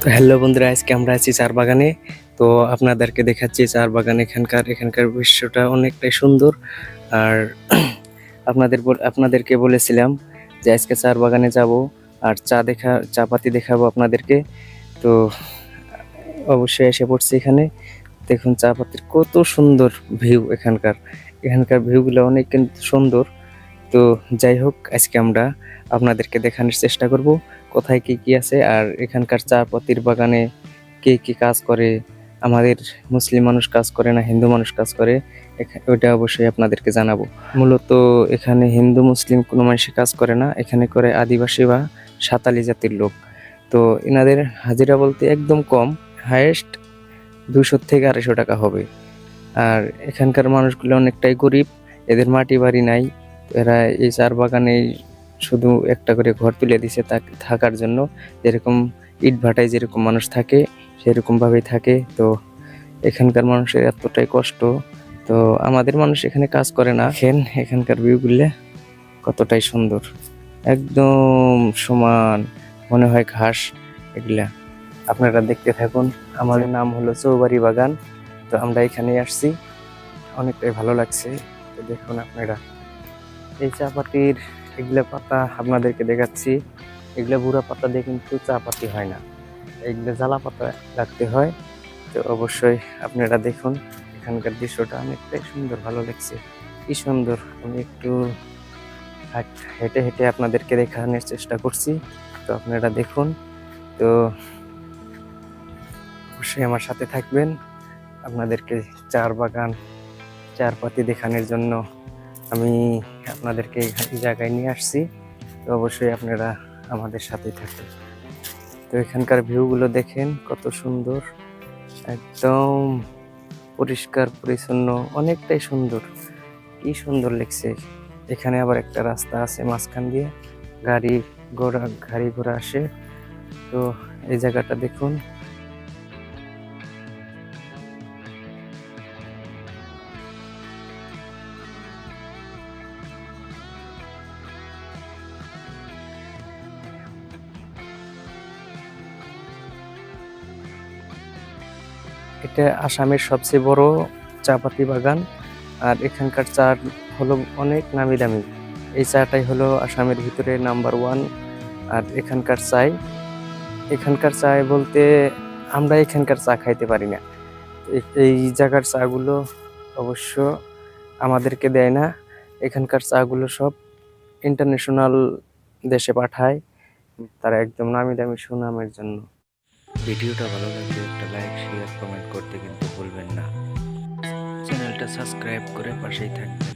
তো হ্যালো বন্ধুরা, আজকে আমরা আছি চার বাগানে। তো আপনাদেরকে দেখাচ্ছি চার বাগান এখানকার। এখানকার দৃশ্যটা অনেকটাই সুন্দর। আর আপনাদের আপনাদেরকে বলেছিলাম যে আজকে চার বাগানে যাব আর চা দেখা চা পাতি দেখাবো আপনাদেরকে। তো অবশ্যই এসে পড়ছি এখানে। দেখুন চা পাতির কত সুন্দর ভিউ এখানকার। এখানকার ভিউগুলো অনেক কিন্তু সুন্দর। তো যাই হোক, আজকে আমরা আপনাদেরকে দেখানোর চেষ্টা করব কোথায় কি কি আছে আর এখানকার চা পাতির বাগানে কে কি কাজ করে, আমাদের মুসলিম মানুষ কাজ করে না হিন্দু মানুষ কাজ করে ওইটা অবশ্যই আপনাদেরকে জানাব। মূলত এখানে হিন্দু, মুসলিম কোনো মানুষই কাজ করে না, এখানে করে আদিবাসী বা সাঁতালি জাতির লোক। তো এনাদের হাজিরা বলতে একদম কম হায়েস্ট দুশো থেকে আড়াইশো টাকা হবে। আর এখানকার মানুষগুলো অনেকটাই গরিব, এদের মাটি বাড়ি নাই এরা এই চার বাগানে শুধু একটা করে ঘর তুলে দিছে তাক- থাকার জন্য। যেরকম ইট ভাটায় যেরকম মানুষ থাকে, সেরকমভাবেই থাকে। তো এখানকার মানুষের এতটাই কষ্ট। তো আমাদের মানুষ এখানে কাজ করে না। দেখেন এখানকার ভিউগুলো কতটাই সুন্দর। একদম সমান, মনে হয় ঘাস এগুলা। আপনারা দেখতে থাকুন। আমার নাম হলো চৌবাড়ি বাগান। তো আমরা এখানেই আসছি। অনেকটাই ভালো লাগছে। তো দেখুন আপনারা। এই চা পাতির এগুলো পাতা আপনাদেরকে দেখাচ্ছি। এগুলো বুড়া পাতা দিয়ে কিন্তু চা পাতি হয় না। এগুলো জ্বালা পাতা রাখতে হয়। তো অবশ্যই আপনারা দেখুন, এখানকার দৃশ্যটা অনেকটাই সুন্দর, ভালো লাগছে। কি সুন্দর, আমি একটু হেঁটে হেঁটে আপনাদেরকে দেখানোর চেষ্টা করছি। তো আপনারা দেখুন, তো অবশ্যই আমার সাথে থাকবেন। আপনাদেরকে চার বাগান, চার পাতি দেখানোর জন্য আমি আপনাদেরকে এই জায়গায় নিয়ে আসছি। তো অবশ্যই আপনারা আমাদের সাথেই থাকবেন। তো এখানকার ভিউগুলো দেখেন, কত সুন্দর। একদম পরিষ্কার, পরিচ্ছন্ন, অনেকটাই সুন্দর। কি সুন্দর লাগছে। এখানে আবার একটা রাস্তা আছে মাঝখান দিয়ে। গাড়ি ঘোড়া গাড়ি ঘোড়া আসে। তো এই জায়গাটা দেখুন। এটা আসামের সবচেয়ে বড় চা পাতি বাগান, আর এখানকার চা হলো অনেক নামি দামি এই চাটাই হলো আসামের ভিতরে নাম্বার ওয়ান, আর এখানকার চাই। এখানকার চায় বলতে আমরা এখানকার চা খাইতে পারি না। এই জায়গার চাগুলো অবশ্য আমাদেরকে দেয় না। এখানকার চাগুলো সব ইন্টারন্যাশনাল দেশে পাঠায়। তারা একদম নামি দামি সুনামের জন্য। ভিডিওটা ভালো লাগলে একটা লাইক শেয়ার কমেন্ট করতে কিন্তু ভুলবেন না। চ্যানেলটা সাবস্ক্রাইব করে পাশেই থাকবেন।